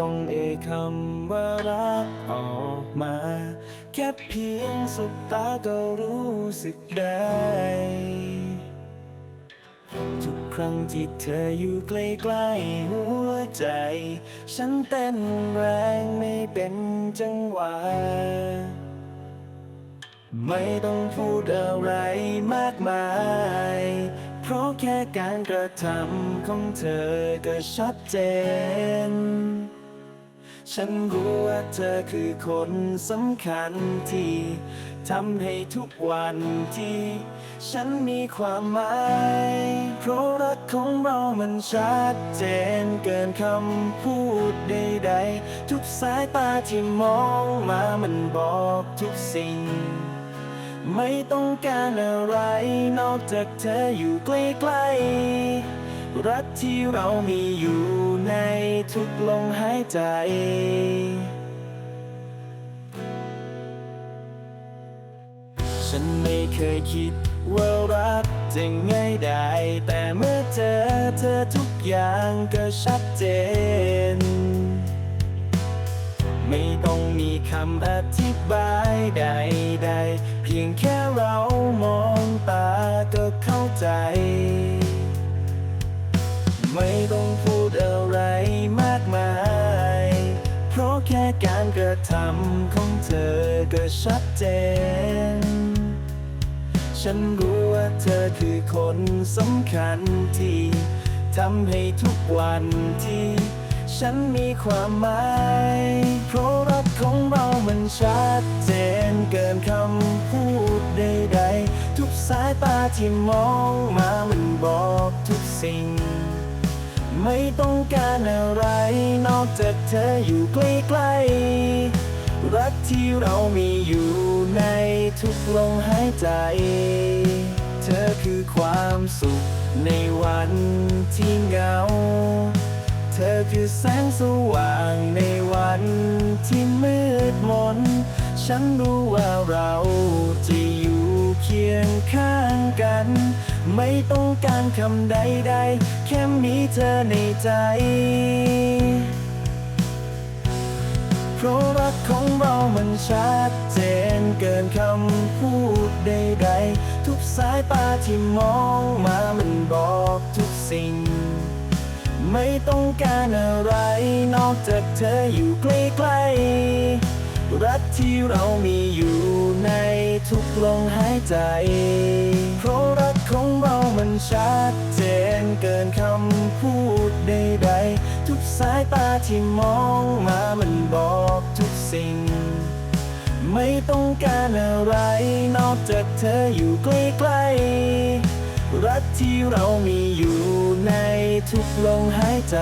ต้องเอ่ยคำว่ารักออกมา แค่เพียงสบตาก็รู้สึกได้ ทุกครั้งที่เธออยู่ใกล้ๆหัวใจ ฉันเต้นแรงไม่เป็นจังหวะไม่ต้องพูดอะไรมากมาย เพราะแค่การกระทำของเธอก็ชัดเจน ฉันรู้ว่าเธอคือคนสำคัญที่ทำให้ทุกวันที่ ฉันมีความหมาย เพราะรักของเรามันชัดเจนเกินคำพูดใดๆ ทุกสายตาที่มองมามันบอกทุกสิ่ง ไม่ต้องการอะไรนอกจากเธออยู่ใกล้ๆ รักที่เรามีอยู่ในทุกลมหายใจฉันไม่เคยคิดว่ารักจะง่ายได้ แต่เมื่อเจอเธอทุกอย่างก็ชัดเจน ไม่ต้องมีคำอธิบายใดๆ เพียงแค่เรามองตาก็เข้าใจ ไม่ต้องพูดอะไรมากมาย เพราะแค่การกระทำของเธอก็ชัดเจน ฉันรู้ว่าเธอคือคนสำคัญที่ทำให้ทุกวันที่ฉันมีความหมาย เพราะรักของเรามันชัดเจนเกินคำพูดใดๆ ทุกสายตาที่มองมามันบอกทุกสิ่ง ไม่ต้องการอะไร นอกจากเธออยู่ใกล้ๆรักที่เรามีอยู่ในทุกลมหายใจ เธอคือความสุขในวันที่เหงา เธอคือแสงสว่างในวันที่มืดมน ฉันรู้ว่าเราจะอยู่เคียงข้าง ไม่ต้องการคำใดๆ แค่มีเธอในใจ เพราะรักของเรามันชัดเจนเกินคำพูดใดๆ ทุกสายตาที่มองมามันบอกทุกสิ่ง ไม่ต้องการอะไรนอกจากเธออยู่ใกล้ๆรักที่เรามีอยู่ใน ทุกลมหายใจ เพราะรักของเรามันชัดเจนเกินคำพูดใดๆ ทุกสายตาที่มองมามันบอกทุกสิ่ง ไม่ต้องการอะไรนอกจากเธออยู่ใกล้ๆ รักที่เรามีอยู่ในทุกลมหายใจ